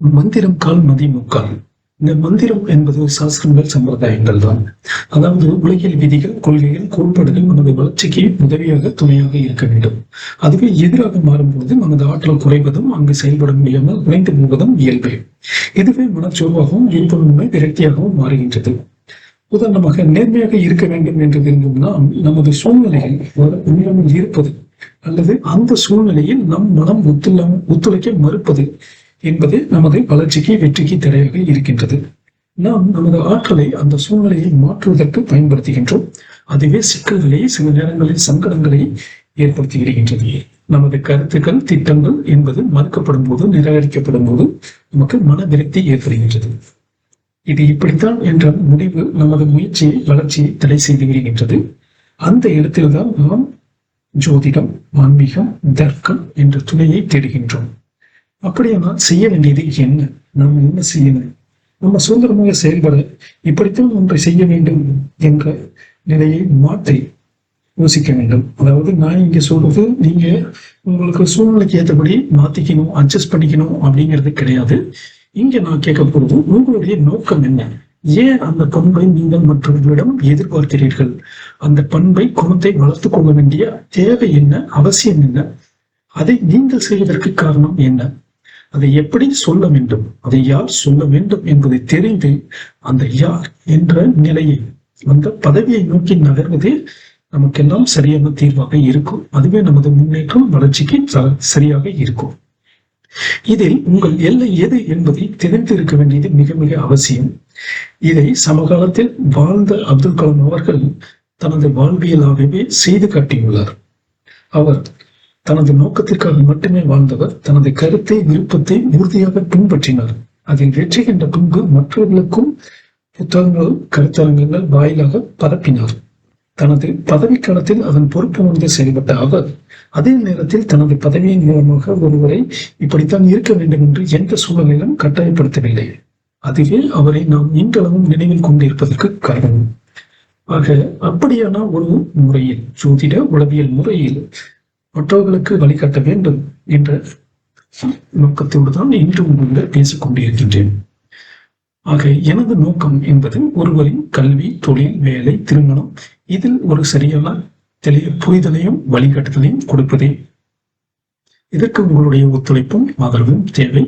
மந்திரம் கால் மதி முக்கால். இந்த மந்திரம் என்பது சாஸ்திரங்கள் சம்பிரதாயங்கள் தான் அதாவது உலகில் விதிகள் கொள்கைகள் கோட்பாடுகள் நமது வளர்ச்சிக்கு உதவியாக துணையாக இருக்க வேண்டும். அதுவே எதிராக மாறும்போது நமது ஆற்றல் குறைவதும் அங்கு செயல்பட முடியாமல் குறைந்து போவதும் இயல்பே. இதுவே மனச்சோர்வாகவும் விருப்பமின்மை விரக்தியாகவும் மாறுகின்றது. உதாரணமாக நேர்மையாக இருக்க வேண்டும் என்று விரும்பும் நாம் நமது சூழ்நிலையில் உண்மையில் இருப்பது அல்லது அந்த சூழ்நிலையில் நம் மனம் ஒத்துள்ள ஒத்துழைக்க மறுப்பது என்பது நமது வளர்ச்சிக்கு வெற்றிக்கு தடையாக இருக்கின்றது. நாம் நமது ஆற்றலை அந்த சூழ்நிலையை மாற்றுவதற்கு பயன்படுத்துகின்றோம். அதுவே சிக்கல்களை சில நேரங்களில் சங்கடங்களை ஏற்படுத்தி வருகின்றது நமது கருத்துக்கள் திட்டங்கள் என்பது மறுக்கப்படும் போது நிராகரிக்கப்படும் போது நமக்கு மன விரக்தி ஏற்படுகின்றது. இது இப்படித்தான் என்ற முடிவு நமது முயற்சியை வளர்ச்சியை தடை செய்து வருகின்றது அந்த இடத்தில்தான் நாம் ஜோதிடம் ஆன்மீகம் தர்க்கம் என்ற துணையை தேடுகின்றோம். அப்படியானால் செய்ய வேண்டியது என்ன? நாம் என்ன செய்யணும்? நம்ம சுதந்திரமாக செயல்பட இப்படித்தான் ஒன்றை செய்ய வேண்டும் என்ற நிலையை மாற்றி யோசிக்க வேண்டும். அதாவது நான் இங்க சொல்றது நீங்க உங்களுக்கு சூழ்நிலைக்கு ஏற்றபடி மாத்திக்கணும் அட்ஜஸ்ட் பண்ணிக்கணும் அப்படிங்கிறது கிடையாது. இங்க நான் கேட்க போறது உங்களுடைய நோக்கம் என்ன? ஏன் அந்த பண்பை நீங்கள் மற்றவர்களிடம் எதிர்பார்க்கிறீர்கள்? அந்த பண்பை குணத்தை வளர்த்து கொள்ள வேண்டிய தேவை என்ன? அவசியம் என்ன? அதை நீங்கள் செய்வதற்கு காரணம் என்ன? அதை எப்படி சொல்ல வேண்டும்? அதை யார் சொல்ல வேண்டும் என்பதை தெரிந்து அந்த யார் என்ற நிலையை அந்த பதவியை நோக்கி நகர்வதே நமக்கெல்லாம் சரியான தீர்வாக இருக்கும். அதுவே நமது முன்னேற்றம் வளர்ச்சிக்கு சரியாக இருக்கும். இதில் உங்கள் எல்லை எது என்பதை தெரிந்து இருக்க வேண்டியது மிக மிக அவசியம். இதை சமகாலத்தில் வாழ்ந்த அப்துல் கலாம் அவர்கள் தனது வாழ்வியலாகவே செய்து காட்டியுள்ளார். அவர் தனது நோக்கத்திற்காக மட்டுமே வாழ்ந்தவர் தனது கருத்தை விருப்பத்தை உறுதியாக பின்பற்றினார். அதில் வெற்றி என்ற பின்பு மற்றவர்களுக்கும் புத்தகங்கள் கருத்தரங்கங்கள் வாயிலாக பரப்பினார். தனது பதவி காலத்தில் அதன் பொறுப்பு உணர்ந்து செயல்பட்ட அவர் அதே நேரத்தில் தனது பதவியின் மூலமாக ஒருவரை இப்படித்தான் இருக்க வேண்டும் என்று எந்த சூழலிலும் கட்டாயப்படுத்தவில்லை. அதுவே அவரை நாம் இன்றளவும் நினைவில் கொண்டிருப்பதற்கு காரணம். ஆக அப்படியான ஒரு முறையில் ஜோதிட உளவியல் முறையில் மற்றவர்களுக்கு வழிகாட்ட வேண்டும் என்ற நோக்கத்தோடு தான் இன்று உங்களுடன் பேசிக் கொண்டிருக்கின்றேன் ஆக எனது நோக்கம் என்பது ஒருவரின் கல்வி தொழில் வேலை திருமணம் இதில் ஒரு சரியான தெளிய புரிதலையும் வழிகாட்டுதலையும் கொடுப்பதே. இதற்கு உங்களுடைய ஒத்துழைப்பும் ஆதரவும் தேவை.